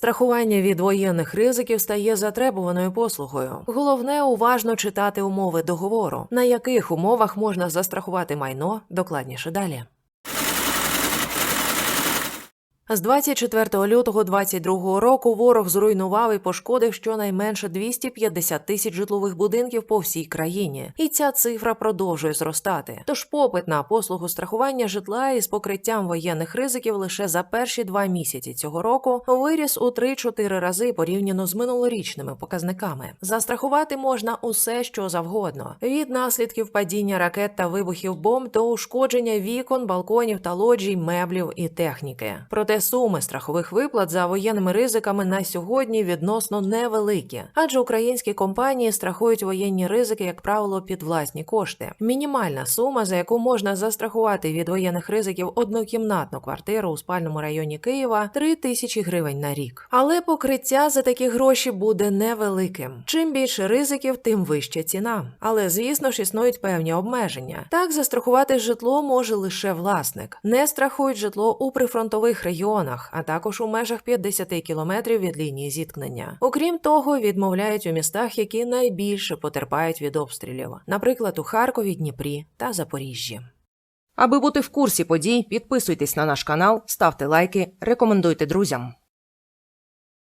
Страхування від воєнних ризиків стає затребуваною послугою. Головне уважно читати умови договору, на яких умовах можна застрахувати майно, докладніше далі. З 24 лютого 2022 року ворог зруйнував і пошкодив щонайменше 250 тисяч житлових будинків по всій країні, і ця цифра продовжує зростати. Тож попит на послугу страхування житла із покриттям воєнних ризиків лише за перші два місяці цього року виріс у 3-4 рази порівняно з минулорічними показниками. Застрахувати можна усе, що завгодно: від наслідків падіння ракет та вибухів бомб до ушкодження вікон, балконів та лоджій, меблів і техніки. Проте суми страхових виплат за воєнними ризиками на сьогодні відносно невеликі, адже українські компанії страхують воєнні ризики, як правило, під власні кошти. Мінімальна сума, за яку можна застрахувати від воєнних ризиків однокімнатну квартиру у спальному районі Києва 3 тисячі гривень на рік. Але покриття за такі гроші буде невеликим. Чим більше ризиків, тим вища ціна. Але звісно ж існують певні обмеження. Так застрахувати житло може лише власник. Не страхують житло у прифронтових регіонах, а також у межах 50 кілометрів від лінії зіткнення. Окрім того, відмовляють у містах, які найбільше потерпають від обстрілів, наприклад, у Харкові, Дніпрі та Запоріжжі. Аби бути в курсі подій, підписуйтесь на наш канал, ставте лайки, рекомендуйте друзям.